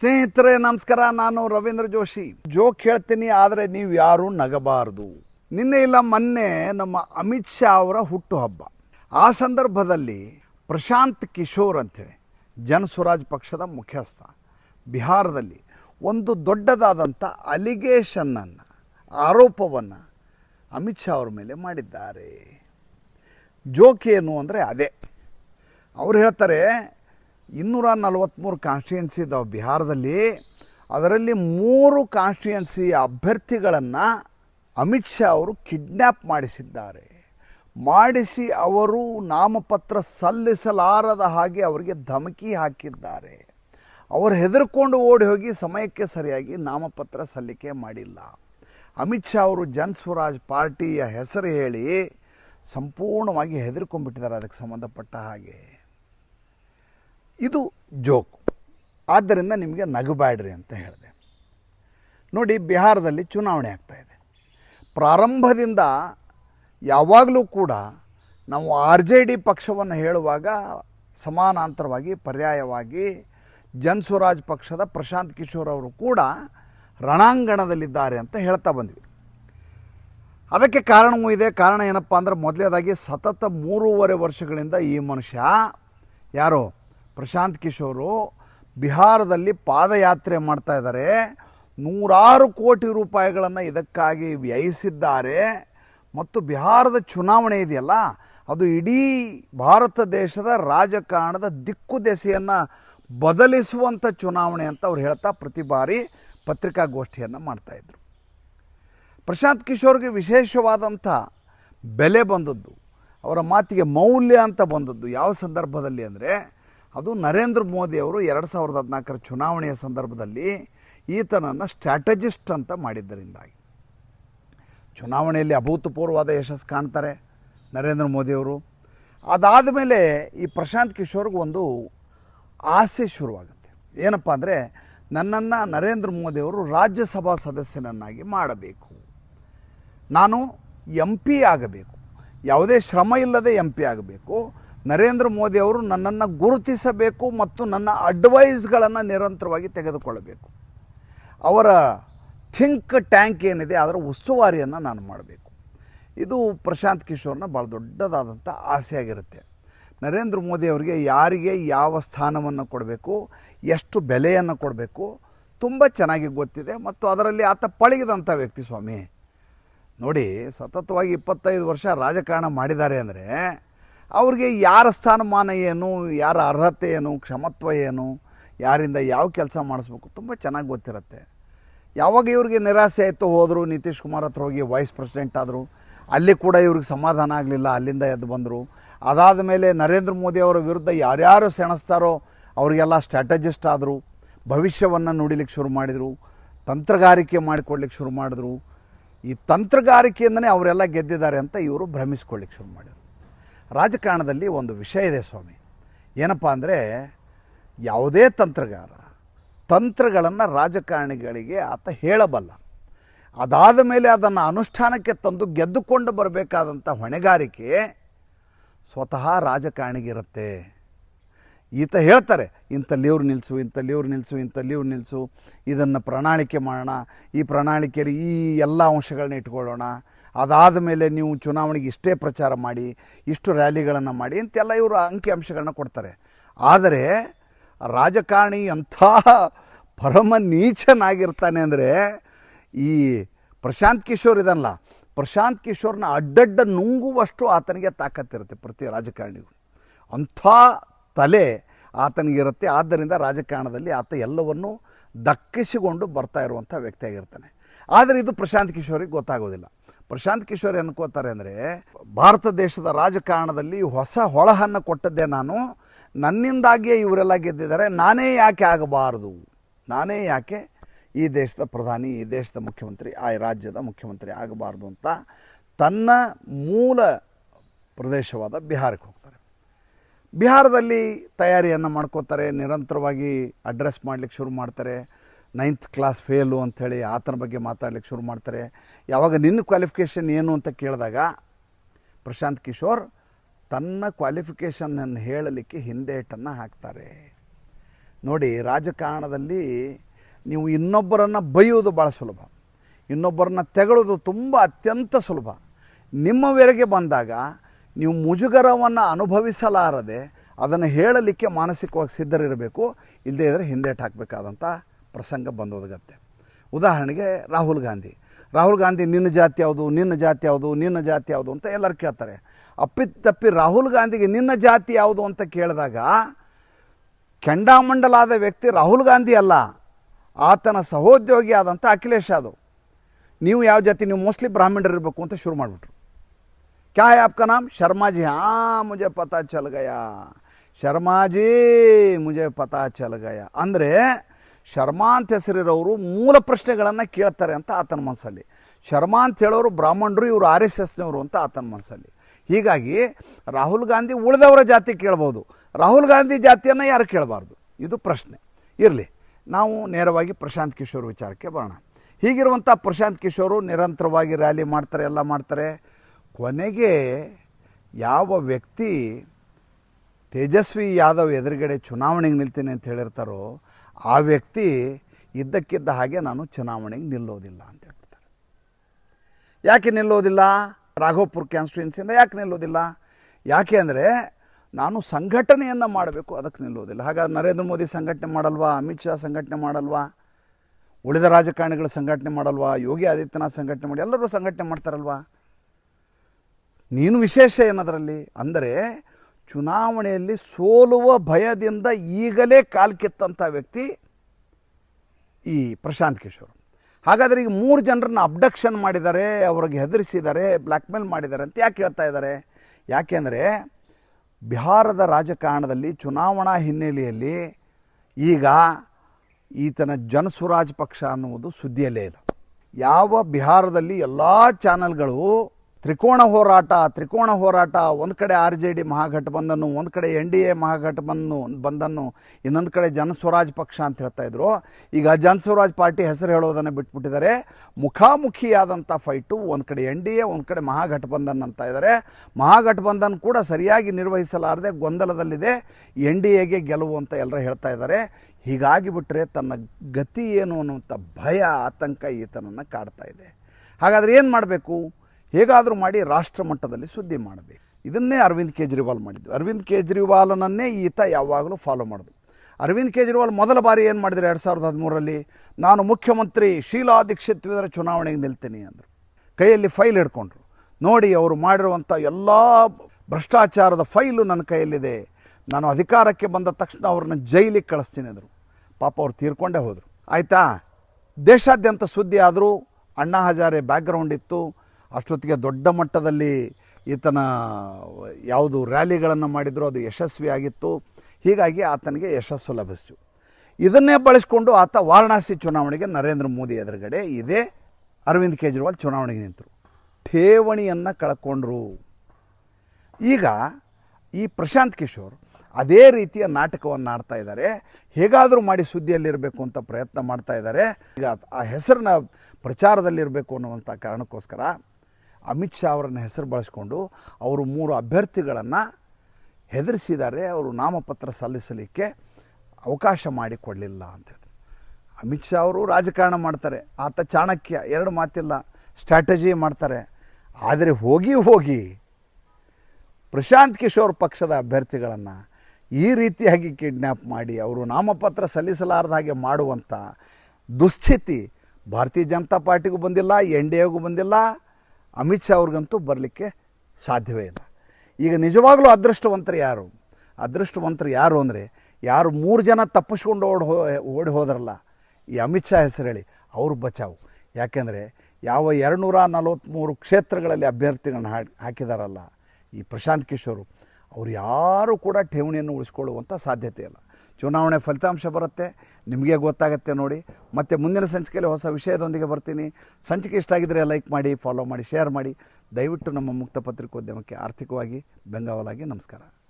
ಸ್ನೇಹಿತರೆ, ನಮಸ್ಕಾರ. ನಾನು ರವೀಂದ್ರ ಜೋಶಿ. ಜೋಕ್ ಹೇಳ್ತೀನಿ, ಆದರೆ ನೀವು ಯಾರು ನಗಬಾರದು. ನಿನ್ನೆ ಇಲ್ಲ, ಮೊನ್ನೆ ನಮ್ಮ ಅಮಿತ್ ಶಾ ಅವರ ಹುಟ್ಟುಹಬ್ಬ. ಆ ಸಂದರ್ಭದಲ್ಲಿ ಪ್ರಶಾಂತ್ ಕಿಶೋರ್ ಅಂಥೇಳಿ ಜನಸ್ವರಾಜ್ ಪಕ್ಷದ ಮುಖ್ಯಸ್ಥ, ಬಿಹಾರದಲ್ಲಿ ಒಂದು ದೊಡ್ಡದಾದಂಥ ಅಲಿಗೇಷನ್ನನ್ನು, ಆರೋಪವನ್ನು ಅಮಿತ್ ಶಾ ಅವ್ರ ಮೇಲೆ ಮಾಡಿದ್ದಾರೆ. ಜೋಕ್ ಏನು ಅಂದರೆ ಅದೇ. ಅವ್ರು ಹೇಳ್ತಾರೆ ಇನ್ನೂರ ನಲವತ್ತ್ಮೂರು ಕಾನ್ಸ್ಟಿಟ್ಯೂನ್ಸಿ ಇದ್ದಾವೆ ಬಿಹಾರದಲ್ಲಿ. ಅದರಲ್ಲಿ ಮೂರು ಕಾನ್ಸ್ಟಿಟ್ಯೂನ್ಸಿ ಅಭ್ಯರ್ಥಿಗಳನ್ನು ಅಮಿತ್ ಶಾ ಅವರು ಕಿಡ್ನ್ಯಾಪ್ ಮಾಡಿಸಿದ್ದಾರೆ. ಮಾಡಿಸಿ ಅವರು ನಾಮಪತ್ರ ಸಲ್ಲಿಸಲಾರದ ಹಾಗೆ ಅವರಿಗೆ ಧಮಕಿ ಹಾಕಿದ್ದಾರೆ. ಅವರು ಹೆದರ್ಕೊಂಡು ಓಡಿ ಹೋಗಿ ಸಮಯಕ್ಕೆ ಸರಿಯಾಗಿ ನಾಮಪತ್ರ ಸಲ್ಲಿಕೆ ಮಾಡಿಲ್ಲ. ಅಮಿತ್ ಶಾ ಅವರು ಜನ್ ಸ್ವರಾಜ್ ಪಾರ್ಟಿಯ ಹೆಸರು ಹೇಳಿ ಸಂಪೂರ್ಣವಾಗಿ ಹೆದರ್ಕೊಂಡ್ಬಿಟ್ಟಿದ್ದಾರೆ ಅದಕ್ಕೆ ಸಂಬಂಧಪಟ್ಟ ಹಾಗೆ. ಇದು ಜೋಕು. ಆದ್ದರಿಂದ ನಿಮಗೆ ನಗಬೇಡ್ರಿ ಅಂತ ಹೇಳಿದೆ. ನೋಡಿ, ಬಿಹಾರದಲ್ಲಿ ಚುನಾವಣೆ ಆಗ್ತಾ ಇದೆ. ಪ್ರಾರಂಭದಿಂದ ಯಾವಾಗಲೂ ಕೂಡ ನಾವು ಆರ್ ಜೆ ಡಿ ಪಕ್ಷವನ್ನು ಹೇಳುವಾಗ ಸಮಾನಾಂತರವಾಗಿ, ಪರ್ಯಾಯವಾಗಿ ಜನ್ ಸ್ವರಾಜ್ ಪಕ್ಷದ ಪ್ರಶಾಂತ್ ಕಿಶೋರ್ ಅವರು ಕೂಡ ರಣಾಂಗಣದಲ್ಲಿದ್ದಾರೆ ಅಂತ ಹೇಳ್ತಾ ಬಂದ್ವಿ. ಅದಕ್ಕೆ ಕಾರಣವೂ ಇದೆ. ಕಾರಣ ಏನಪ್ಪ ಅಂದರೆ ಮೊದಲೇದಾಗಿ ಸತತ ಮೂರುವರೆ ವರ್ಷಗಳಿಂದ ಈ ಮನುಷ್ಯ ಯಾರು? ಪ್ರಶಾಂತ್ ಕಿಶೋರು ಬಿಹಾರದಲ್ಲಿ ಪಾದಯಾತ್ರೆ ಮಾಡ್ತಾ ಇದ್ದಾರೆ. ನೂರಾರು ಕೋಟಿ ರೂಪಾಯಿಗಳನ್ನು ಇದಕ್ಕಾಗಿ ವ್ಯಯಿಸಿದ್ದಾರೆ. ಮತ್ತು ಬಿಹಾರದ ಚುನಾವಣೆ ಇದೆಯಲ್ಲ, ಅದು ಇಡೀ ಭಾರತ ದೇಶದ ರಾಜಕಾರಣದ ದಿಕ್ಕು ದೆಸೆಯನ್ನು ಬದಲಿಸುವಂಥ ಚುನಾವಣೆ ಅಂತ ಅವ್ರು ಹೇಳ್ತಾ ಪ್ರತಿ ಬಾರಿ ಪತ್ರಿಕಾಗೋಷ್ಠಿಯನ್ನು ಮಾಡ್ತಾಯಿದ್ರು ಪ್ರಶಾಂತ್ ಕಿಶೋರ್ಗೆ ವಿಶೇಷವಾದಂಥ ಬೆಲೆ ಬಂದದ್ದು, ಅವರ ಮಾತಿಗೆ ಮೌಲ್ಯ ಅಂತ ಬಂದದ್ದು ಯಾವ ಸಂದರ್ಭದಲ್ಲಿ ಅಂದರೆ ಅದು ನರೇಂದ್ರ ಮೋದಿ ಅವರು ಎರಡು ಸಾವಿರದ ಹದಿನಾಲ್ಕರ ಚುನಾವಣೆಯ ಸಂದರ್ಭದಲ್ಲಿ ಈತನನ್ನು ಸ್ಟ್ರಾಟಜಿಸ್ಟ್ ಅಂತ ಮಾಡಿದ್ದರಿಂದಾಗಿ. ಚುನಾವಣೆಯಲ್ಲಿ ಅಭೂತಪೂರ್ವವಾದ ಯಶಸ್ಸು ಕಾಣ್ತಾರೆ ನರೇಂದ್ರ ಮೋದಿಯವರು ಅದಾದ ಮೇಲೆ ಈ ಪ್ರಶಾಂತ್ ಕಿಶೋರ್ಗೆ ಒಂದು ಆಸೆ ಶುರುವಾಗುತ್ತೆ. ಏನಪ್ಪ ಅಂದರೆ ನನ್ನನ್ನು ನರೇಂದ್ರ ಮೋದಿಯವರು ರಾಜ್ಯಸಭಾ ಸದಸ್ಯನನ್ನಾಗಿ ಮಾಡಬೇಕು. ನಾನು ಎಂ ಆಗಬೇಕು. ಯಾವುದೇ ಶ್ರಮ ಇಲ್ಲದೆ ಎಂ ಆಗಬೇಕು. ನರೇಂದ್ರ ಮೋದಿ ಅವರು ನನ್ನನ್ನು ಗುರುತಿಸಬೇಕು ಮತ್ತು ನನ್ನ ಅಡ್ವೈಸ್ಗಳನ್ನು ನಿರಂತರವಾಗಿ ತೆಗೆದುಕೊಳ್ಳಬೇಕು. ಅವರ ಥಿಂಕ್ ಟ್ಯಾಂಕ್ ಏನಿದೆ ಅದರ ಉಸ್ತುವಾರಿಯನ್ನು ನಾನು ಮಾಡಬೇಕು. ಇದು ಪ್ರಶಾಂತ್ ಕಿಶೋರ್ನ ಭಾಳ ದೊಡ್ಡದಾದಂಥ ಆಸೆಯಾಗಿರುತ್ತೆ. ನರೇಂದ್ರ ಮೋದಿ ಅವರಿಗೆ ಯಾರಿಗೆ ಯಾವ ಸ್ಥಾನವನ್ನು ಕೊಡಬೇಕು, ಎಷ್ಟು ಬೆಲೆಯನ್ನು ಕೊಡಬೇಕು ತುಂಬ ಚೆನ್ನಾಗಿ ಗೊತ್ತಿದೆ ಮತ್ತು ಅದರಲ್ಲಿ ಆತ ಪಳಗಿದಂಥ ವ್ಯಕ್ತಿ ಸ್ವಾಮಿ. ನೋಡಿ ಸತತವಾಗಿ ಇಪ್ಪತ್ತೈದು ವರ್ಷ ರಾಜಕಾರಣ ಮಾಡಿದ್ದಾರೆ ಅಂದರೆ ಅವ್ರಿಗೆ ಯಾರ ಸ್ಥಾನಮಾನ ಏನು, ಯಾರ ಅರ್ಹತೆ ಏನು, ಕ್ಷಮತ್ವ ಏನು, ಯಾರಿಂದ ಯಾವ ಕೆಲಸ ಮಾಡಿಸ್ಬೇಕು ತುಂಬ ಚೆನ್ನಾಗಿ ಗೊತ್ತಿರುತ್ತೆ. ಯಾವಾಗ ಇವ್ರಿಗೆ ನಿರಾಸೆ ಆಯಿತು ಹೋದರು, ನಿತೀಶ್ ಕುಮಾರ್ ಹತ್ರ ಹೋಗಿ ವೈಸ್ ಪ್ರೆಸಿಡೆಂಟ್ ಆದರು, ಅಲ್ಲಿ ಕೂಡ ಇವ್ರಿಗೆ ಸಮಾಧಾನ ಆಗಲಿಲ್ಲ, ಅಲ್ಲಿಂದ ಎದ್ದು ಬಂದರು. ಅದಾದ ಮೇಲೆ ನರೇಂದ್ರ ಮೋದಿ ಅವರ ವಿರುದ್ಧ ಯಾರ್ಯಾರು ಸೆಣಸ್ತಾರೋ ಅವರಿಗೆಲ್ಲ ಸ್ಟ್ರಾಟಜಿಸ್ಟ್ ಆದರು, ಭವಿಷ್ಯವನ್ನು ನುಡಿಲಿಕ್ಕೆ ಶುರು ಮಾಡಿದರು, ತಂತ್ರಗಾರಿಕೆ ಮಾಡಿಕೊಡ್ಲಿಕ್ಕೆ ಶುರು ಮಾಡಿದ್ರು. ಈ ತಂತ್ರಗಾರಿಕೆಯಿಂದನೇ ಅವರೆಲ್ಲ ಗೆದ್ದಿದ್ದಾರೆ ಅಂತ ಇವರು ಭ್ರಮಿಸ್ಕೊಳ್ಳಿಕ್ಕೆ ಶುರು ಮಾಡಿದರು. ರಾಜಕಾರಣದಲ್ಲಿ ಒಂದು ವಿಷಯ ಇದೆ ಸ್ವಾಮಿ. ಏನಪ್ಪ ಅಂದರೆ ಯಾವುದೇ ತಂತ್ರಗಾರ ತಂತ್ರಗಳನ್ನು ರಾಜಕಾರಣಿಗಳಿಗೆ ಆತ ಹೇಳಬಲ್ಲ. ಅದಾದ ಮೇಲೆ ಅದನ್ನು ಅನುಷ್ಠಾನಕ್ಕೆ ತಂದು ಗೆದ್ದುಕೊಂಡು ಬರಬೇಕಾದಂಥ ಹೊಣೆಗಾರಿಕೆ ಸ್ವತಃ ರಾಜಕಾರಣಿಗಿರುತ್ತೆ ಈತ ಹೇಳ್ತಾರೆ ಇಂಥಲ್ಲಿ ಇವ್ರು ನಿಲ್ಲಿಸು ಇಂಥಲ್ಲಿ ಇವ್ರು ನಿಲ್ಲಿಸು ಇಂಥಲ್ಲಿ ಇವ್ರು ನಿಲ್ಲಿಸು ಇದನ್ನು ಪ್ರಣಾಳಿಕೆ ಮಾಡೋಣ, ಈ ಪ್ರಣಾಳಿಕೆಯಲ್ಲಿ ಈ ಎಲ್ಲ ಅಂಶಗಳನ್ನ ಇಟ್ಕೊಳ್ಳೋಣ ಅದಾದ ಮೇಲೆ ನೀವು ಚುನಾವಣೆಗೆ ಇಷ್ಟೇ ಪ್ರಚಾರ ಮಾಡಿ, ಇಷ್ಟು ರ್ಯಾಲಿಗಳನ್ನು ಮಾಡಿ ಅಂತೆಲ್ಲ ಇವರು ಅಂಕಿ ಅಂಶಗಳನ್ನ ಕೊಡ್ತಾರೆ. ಆದರೆ ರಾಜಕಾರಣಿ ಅಂಥ ಪರಮ ನೀಚನಾಗಿರ್ತಾನೆ ಅಂದರೆ ಈ ಪ್ರಶಾಂತ್ ಕಿಶೋರ್ ಇದನ್ನಲ್ಲ ಪ್ರಶಾಂತ್ ಕಿಶೋರ್ನ ಅಡ್ಡಡ್ಡ ನುಂಗುವಷ್ಟು ಆತನಿಗೆ ತಾಕತ್ತಿರುತ್ತೆ ಪ್ರತಿ ರಾಜಕಾರಣಿಗೂ. ಅಂಥ ತಲೆ ಆತನಿಗಿರುತ್ತೆ. ಆದ್ದರಿಂದ ರಾಜಕಾರಣದಲ್ಲಿ ಆತ ಎಲ್ಲವನ್ನೂ ದಕ್ಕಿಸಿಕೊಂಡು ಬರ್ತಾ ಇರುವಂಥ ವ್ಯಕ್ತಿಯಾಗಿರ್ತಾನೆ. ಆದರೆ ಇದು ಪ್ರಶಾಂತ್ ಕಿಶೋರಿಗೆ ಗೊತ್ತಾಗೋದಿಲ್ಲ. ಪ್ರಶಾಂತ್ ಕಿಶೋರ್ ಅನ್ಕೋತಾರೆ ಅಂದರೆ, ಭಾರತ ದೇಶದ ರಾಜಕಾರಣದಲ್ಲಿ ಹೊಸ ಹೊಳಹನ್ನು ಕೊಟ್ಟದ್ದೇ ನಾನು, ನನ್ನಿಂದಾಗಿಯೇ ಇವರೆಲ್ಲ ಗೆದ್ದಿದ್ದಾರೆ, ನಾನೇ ಯಾಕೆ ಆಗಬಾರದು? ನಾನೇ ಯಾಕೆ ಈ ದೇಶದ ಪ್ರಧಾನಿ, ಈ ದೇಶದ ಮುಖ್ಯಮಂತ್ರಿ, ಆ ರಾಜ್ಯದ ಮುಖ್ಯಮಂತ್ರಿ ಆಗಬಾರ್ದು ಅಂತ ತನ್ನ ಮೂಲ ಪ್ರದೇಶವಾದ ಬಿಹಾರಕ್ಕೆ ಹೋಗ್ತಾರೆ. ಬಿಹಾರದಲ್ಲಿ ತಯಾರಿಯನ್ನು ಮಾಡ್ಕೋತಾರೆ, ನಿರಂತರವಾಗಿ ಅಡ್ರೆಸ್ ಮಾಡಲಿಕ್ಕೆ ಶುರು ಮಾಡ್ತಾರೆ. ನೈನ್ತ್ ಕ್ಲಾಸ್ ಫೇಲು ಅಂಥೇಳಿ ಆತನ ಬಗ್ಗೆ ಮಾತಾಡ್ಲಿಕ್ಕೆ ಶುರು ಮಾಡ್ತಾರೆ. ಯಾವಾಗ ನಿನ್ನ ಕ್ವಾಲಿಫಿಕೇಷನ್ ಏನು ಅಂತ ಕೇಳಿದಾಗ ಪ್ರಶಾಂತ್ ಕಿಶೋರ್ ತನ್ನ ಕ್ವಾಲಿಫಿಕೇಷನನ್ನು ಹೇಳಲಿಕ್ಕೆ ಹಿಂದೇಟನ್ನು ಹಾಕ್ತಾರೆ. ನೋಡಿ, ರಾಜಕಾರಣದಲ್ಲಿ ನೀವು ಇನ್ನೊಬ್ಬರನ್ನು ಬೈಯೋದು ಭಾಳ ಸುಲಭ. ಇನ್ನೊಬ್ಬರನ್ನ ತೆಗಳೋದು ತುಂಬ ಅತ್ಯಂತ ಸುಲಭ. ನಿಮ್ಮ ವೇರೆಗೆ ಬಂದಾಗ ನೀವು ಮುಜುಗರವನ್ನು ಅನುಭವಿಸಲಾರದೆ ಅದನ್ನು ಹೇಳಲಿಕ್ಕೆ ಮಾನಸಿಕವಾಗಿ ಸಿದ್ಧರಿರಬೇಕು ಇಲ್ಲದೇ ಇದ್ದರೆ ಹಿಂದೇಟು ಹಾಕಬೇಕಾದಂಥ ಪ್ರಸಂಗ ಬಂದೊದಗತ್ತೆ. ಉದಾಹರಣೆಗೆ ರಾಹುಲ್ ಗಾಂಧಿ. ರಾಹುಲ್ ಗಾಂಧಿ, ನಿನ್ನ ಜಾತಿ ಯಾವುದು, ನಿನ್ನ ಜಾತಿ ಯಾವುದು, ನಿನ್ನ ಜಾತಿ ಯಾವುದು ಅಂತ ಎಲ್ಲರೂ ಕೇಳ್ತಾರೆ. ಅಪ್ಪಿತಪ್ಪಿ ರಾಹುಲ್ ಗಾಂಧಿಗೆ ನಿನ್ನ ಜಾತಿ ಯಾವುದು ಅಂತ ಕೇಳಿದಾಗ ಕೆಂಡಾಮಂಡಲಾದ ವ್ಯಕ್ತಿ ರಾಹುಲ್ ಗಾಂಧಿ ಅಲ್ಲ. ಆತನ ಸಹೋದ್ಯೋಗಿ ಆದಂಥ ಅಖಿಲೇಶ್ ಯಾದವ್. ನೀವು ಯಾವ ಜಾತಿ, ನೀವು ಮೋಸ್ಟ್ಲಿ ಇರಬೇಕು ಅಂತ ಶುರು ಮಾಡಿಬಿಟ್ರು. ಕ್ಯಾ ಆಪ್ಕ ನಾಮ್? ಶರ್ಮಾಜಿ ಆ ಮುಜೆ ಪತಾ ಚಲ್ ಗಯಾ. ಶರ್ಮಾಜಿ ಮುಜೆ ಪತಾ ಚಲ್ ಗಯಾ. ಅಂದರೆ ಶರ್ಮಾ ಅಂತ ಹೆಸರಿರೋರು ಮೂಲ ಪ್ರಶ್ನೆಗಳನ್ನು ಕೇಳ್ತಾರೆ ಅಂತ ಆತನ ಮನಸ್ಸಲ್ಲಿ. ಶರ್ಮಾ ಅಂತ ಹೇಳೋರು ಬ್ರಾಹ್ಮಣರು, ಇವರು ಆರ್ ಎಸ್ ಎಸ್ನವರು ಅಂತ ಆತನ ಮನಸ್ಸಲ್ಲಿ. ಹೀಗಾಗಿ ರಾಹುಲ್ ಗಾಂಧಿ ಉಳಿದವರ ಜಾತಿ ಕೇಳ್ಬೋದು. ರಾಹುಲ್ ಗಾಂಧಿ ಜಾತಿಯನ್ನು ಯಾರು ಕೇಳಬಾರ್ದು? ಇದು ಪ್ರಶ್ನೆ. ಇರಲಿ, ನಾವು ನೇರವಾಗಿ ಪ್ರಶಾಂತ್ ಕಿಶೋರ್ ವಿಚಾರಕ್ಕೆ ಬರೋಣ. ಹೀಗಿರುವಂಥ ಪ್ರಶಾಂತ್ ಕಿಶೋರು ನಿರಂತರವಾಗಿ ರ್ಯಾಲಿ ಮಾಡ್ತಾರೆ, ಎಲ್ಲ ಮಾಡ್ತಾರೆ. ಕೊನೆಗೆ ಯಾವ ವ್ಯಕ್ತಿ ತೇಜಸ್ವಿ ಯಾದವ್ ಎದುರುಗಡೆ ಚುನಾವಣೆಗೆ ನಿಲ್ತೀನಿ ಅಂತ ಹೇಳಿರ್ತಾರೋ ಆ ವ್ಯಕ್ತಿ ಇದ್ದಕ್ಕಿದ್ದ ಹಾಗೆ ನಾನು ಚುನಾವಣೆಗೆ ನಿಲ್ಲೋದಿಲ್ಲ ಅಂತ ಹೇಳ್ತಾರೆ. ಯಾಕೆ ನಿಲ್ಲೋದಿಲ್ಲ? ರಾಘೋಪುರ್ ಕ್ಯಾನ್ಸ್ಟಿಟ್ಯೂನ್ಸಿಯಿಂದ ಯಾಕೆ ನಿಲ್ಲೋದಿಲ್ಲ? ಯಾಕೆ ಅಂದರೆ ನಾನು ಸಂಘಟನೆಯನ್ನು ಮಾಡಬೇಕು, ಅದಕ್ಕೆ ನಿಲ್ಲೋದಿಲ್ಲ. ಹಾಗಾದ್ರೆ ನರೇಂದ್ರ ಮೋದಿ ಸಂಘಟನೆ ಮಾಡಲ್ವಾ? ಅಮಿತ್ ಶಾ ಸಂಘಟನೆ ಮಾಡಲ್ವಾ? ಉಳಿದ ರಾಜಕಾರಣಿಗಳು ಸಂಘಟನೆ ಮಾಡಲ್ವಾ? ಯೋಗಿ ಆದಿತ್ಯನಾಥ್ ಸಂಘಟನೆ ಮಾಡಿ, ಎಲ್ಲರೂ ಸಂಘಟನೆ ಮಾಡ್ತಾರಲ್ವಾ? ನೀನು ವಿಶೇಷ ಏನದರಲ್ಲಿ? ಅಂದರೆ ಚುನಾವಣೆಯಲ್ಲಿ ಸೋಲುವ ಭಯದಿಂದ ಈಗಲೇ ಕಾಲ್ಕಿತ್ತಂಥ ವ್ಯಕ್ತಿ ಈ ಪ್ರಶಾಂತ್ ಕಿಶೋರ್. ಹಾಗಾದರೆ ಈಗ ಮೂರು ಜನರನ್ನ ಅಬ್ಡಕ್ಷನ್ ಮಾಡಿದ್ದಾರೆ, ಅವ್ರಿಗೆ ಹೆದರಿಸಿದ್ದಾರೆ ಬ್ಲ್ಯಾಕ್ಮೇಲ್ ಮಾಡಿದ್ದಾರೆ ಅಂತ ಯಾಕೆ ಹೇಳ್ತಾ ಇದ್ದಾರೆ? ಯಾಕೆಂದರೆ ಬಿಹಾರದ ರಾಜಕಾರಣದಲ್ಲಿ ಚುನಾವಣಾ ಹಿನ್ನೆಲೆಯಲ್ಲಿ ಈಗ ಈತನ ಜನಸ್ವರಾಜ್ ಪಕ್ಷ ಅನ್ನುವುದು ಸುದ್ದಿಯಲ್ಲೇ ಇಲ್ಲ. ಯಾವ ಬಿಹಾರದಲ್ಲಿ ಎಲ್ಲ ಚಾನಲ್ಗಳು ತ್ರಿಕೋಣ ಹೋರಾಟ ತ್ರಿಕೋಣ ಹೋರಾಟ, ಒಂದು ಕಡೆ ಆರ್ ಜೆ ಡಿ ಮಹಾಗಠಬಂಧನ್ನು ಒಂದು ಕಡೆ ಎನ್ ಡಿ ಎ ಮಹಾಗಠಬಂಧನು ಬಂಧನ್ನು ಇನ್ನೊಂದು ಕಡೆ ಜನಸ್ವರಾಜ್ ಪಕ್ಷ ಅಂತ ಹೇಳ್ತಾ ಇದ್ರು. ಈಗ ಜನಸ್ವರಾಜ್ ಪಾರ್ಟಿ ಹೆಸರು ಹೇಳೋದನ್ನು ಬಿಟ್ಬಿಟ್ಟಿದ್ದಾರೆ. ಮುಖಾಮುಖಿಯಾದಂಥ ಫೈಟು ಒಂದು ಕಡೆ ಎನ್ ಡಿ ಎ, ಒಂದು ಕಡೆ ಮಹಾಘಟಬಂಧನ್ ಅಂತ ಇದ್ದಾರೆ ಮಹಾಘಟಬಂಧನ್ ಕೂಡ ಸರಿಯಾಗಿ ನಿರ್ವಹಿಸಲಾರದೆ ಗೊಂದಲದಲ್ಲಿದೆ. ಎನ್ ಡಿ ಎಗೆ ಗೆಲುವು ಅಂತ ಎಲ್ಲರೂ ಹೇಳ್ತಾ ಇದ್ದಾರೆ ಹೀಗಾಗಿ ಬಿಟ್ಟರೆ ತನ್ನ ಗತಿ ಏನು ಅನ್ನುವಂಥ ಭಯ, ಆತಂಕ ಈತನನ್ನು ಕಾಡ್ತಾ ಇದೆ. ಹಾಗಾದರೆ ಏನು ಮಾಡಬೇಕು? ಹೇಗಾದರೂ ಮಾಡಿ ರಾಷ್ಟ್ರ ಮಟ್ಟದಲ್ಲಿ ಸುದ್ದಿ ಮಾಡಬೇಕು. ಇದನ್ನೇ ಅರವಿಂದ್ ಕೇಜ್ರಿವಾಲ್ ಮಾಡಿದ್ದು. ಅರವಿಂದ್ ಕೇಜ್ರಿವಾಲನನ್ನೇ ಈತ ಯಾವಾಗಲೂ ಫಾಲೋ ಮಾಡಿದ್ರು ಅರವಿಂದ್ ಕೇಜ್ರಿವಾಲ್ ಮೊದಲ ಬಾರಿ ಏನು ಮಾಡಿದ್ರು ಎರಡು ಸಾವಿರದ ಹದಿಮೂರರಲ್ಲಿ? ನಾನು ಮುಖ್ಯಮಂತ್ರಿ ಶೀಲಾ ದೀಕ್ಷಿತ್ ಇದರ ಚುನಾವಣೆಗೆ ನಿಲ್ತೀನಿ ಅಂದರು. ಕೈಯಲ್ಲಿ ಫೈಲ್ ಹಿಡ್ಕೊಂಡ್ರು. ನೋಡಿ ಅವರು ಮಾಡಿರುವಂಥ ಎಲ್ಲ ಭ್ರಷ್ಟಾಚಾರದ ಫೈಲು ನನ್ನ ಕೈಯಲ್ಲಿದೆ. ನಾನು ಅಧಿಕಾರಕ್ಕೆ ಬಂದ ತಕ್ಷಣ ಅವ್ರನ್ನ ಜೈಲಿಗೆ ಕಳಿಸ್ತೀನಿ ಅಂದರು. ಪಾಪ ಅವ್ರು ತೀರ್ಕೊಂಡೇ ಹೋದರು. ಆಯಿತಾ? ದೇಶಾದ್ಯಂತ ಸುದ್ದಿ ಆದರೂ ಅಣ್ಣಾ ಹಜಾರೆ ಬ್ಯಾಕ್ಗ್ರೌಂಡ್ ಇತ್ತು. ಅಷ್ಟೊತ್ತಿಗೆ ದೊಡ್ಡ ಮಟ್ಟದಲ್ಲಿ ಈತನ ಯಾವುದು ರ್ಯಾಲಿಗಳನ್ನು ಮಾಡಿದರೂ, ಅದು ಯಶಸ್ವಿಯಾಗಿತ್ತು. ಹೀಗಾಗಿ ಆತನಿಗೆ ಯಶಸ್ಸು ಲಭಿಸಿತು. ಇದನ್ನೇ ಬಳಸಿಕೊಂಡು ಆತ ವಾರಣಾಸಿ ಚುನಾವಣೆಗೆ ನರೇಂದ್ರ ಮೋದಿ ಎದುರುಗಡೆ ಇದೇ ಅರವಿಂದ್ ಕೇಜ್ರಿವಾಲ್ ಚುನಾವಣೆಗೆ ನಿಂತರು. ಠೇವಣಿಯನ್ನು ಕಳ್ಕೊಂಡ್ರು. ಈಗ ಈ ಪ್ರಶಾಂತ್ ಕಿಶೋರ್ ಅದೇ ರೀತಿಯ ನಾಟಕವನ್ನು ಆಡ್ತಾ ಇದ್ದಾರೆ. ಹೇಗಾದರೂ ಮಾಡಿ ಸುದ್ದಿಯಲ್ಲಿರಬೇಕು ಅಂತ ಪ್ರಯತ್ನ ಮಾಡ್ತಾ ಇದ್ದಾರೆ. ಈಗ ಆ ಹೆಸರನ್ನ ಪ್ರಚಾರದಲ್ಲಿರಬೇಕು ಅನ್ನುವಂಥ ಕಾರಣಕ್ಕೋಸ್ಕರ ಅಮಿತ್ ಶಾ ಅವರನ್ನು ಹೆಸರು ಬಳಸ್ಕೊಂಡು ಅವರು ಮೂರು ಅಭ್ಯರ್ಥಿಗಳನ್ನು ಹೆದರಿಸಿದ್ದಾರೆ. ಅವರು ನಾಮಪತ್ರ ಸಲ್ಲಿಸಲಿಕ್ಕೆ ಅವಕಾಶ ಮಾಡಿಕೊಡಲಿಲ್ಲ ಅಂತ ಅಮಿತ್ ಶಾ ಅವರು ರಾಜಕಾರಣ ಮಾಡ್ತಾರೆ. ಆತ ಚಾಣಕ್ಯ ಎರಡು ಮಾತಿಲ್ಲ, ಸ್ಟ್ರಾಟಜಿ ಮಾಡ್ತಾರೆ. ಆದರೆ ಹೋಗಿ ಹೋಗಿ ಪ್ರಶಾಂತ್ ಕಿಶೋರ್ ಪಕ್ಷದ ಅಭ್ಯರ್ಥಿಗಳನ್ನು ಈ ರೀತಿಯಾಗಿ ಕಿಡ್ನ್ಯಾಪ್ ಮಾಡಿ ಅವರು ನಾಮಪತ್ರ ಸಲ್ಲಿಸಲಾರದ ಹಾಗೆ ಮಾಡುವಂಥ ದುಸ್ಥಿತಿ ಭಾರತೀಯ ಜನತಾ ಪಾರ್ಟಿಗೂ ಬಂದಿಲ್ಲ, ಎನ್ ಡಿ ಎಗೂ ಬಂದಿಲ್ಲ. ಅಮಿತ್ ಶಾ ಅವ್ರಿಗಂತೂ ಬರಲಿಕ್ಕೆ ಸಾಧ್ಯವೇ ಇಲ್ಲ. ಈಗ ನಿಜವಾಗಲೂ ಅದೃಷ್ಟವಂತರು ಯಾರು? ಅದೃಷ್ಟವಂತರು ಯಾರು ಅಂದರೆ ಯಾರು ಮೂರು ಜನ ತಪ್ಪಿಸ್ಕೊಂಡು ಓಡಿ ಹೋ, ಓಡಿ ಹೋದ್ರಲ್ಲ, ಈ ಅಮಿತ್ ಶಾ ಹೆಸರು ಹೇಳಿ ಅವರು ಬಚಾವು. ಯಾಕೆಂದರೆ ಯಾವ ಎರಡುನೂರ ನಲವತ್ತ್ಮೂರು ಕ್ಷೇತ್ರಗಳಲ್ಲಿ ಅಭ್ಯರ್ಥಿಗಳನ್ನ ಹಾಕಿದಾರಲ್ಲ ಈ ಪ್ರಶಾಂತ್ ಕಿಶೋರು, ಅವ್ರು ಯಾರೂ ಕೂಡ ಠೇವಣಿಯನ್ನು ಉಳಿಸ್ಕೊಳ್ಳುವಂಥ ಸಾಧ್ಯತೆ ಇಲ್ಲ. ಚುನಾವಣೆ ಫಲಿತಾಂಶ ಬರುತ್ತೆ. ನಿಮಗೆ ಗೊತ್ತಾಗುತ್ತೆ ನೋಡಿ. ಮತ್ತು ಮುಂದಿನ ಸಂಚಿಕೆಯಲ್ಲಿ ಹೊಸ ವಿಷಯದೊಂದಿಗೆ ಬರ್ತೀನಿ. ಸಂಚಿಕೆ ಇಷ್ಟ ಆಗಿದ್ರೆ ಲೈಕ್ ಮಾಡಿ ಫಾಲೋ ಮಾಡಿ ಶೇರ್ ಮಾಡಿ. ದಯವಿಟ್ಟು ನಮ್ಮ ಮುಕ್ತ ಪತ್ರಿಕೋದ್ಯಮಕ್ಕೆ ಆರ್ಥಿಕವಾಗಿ ಬೆಂಗಾವಲಾಗಿ ನಮಸ್ಕಾರ.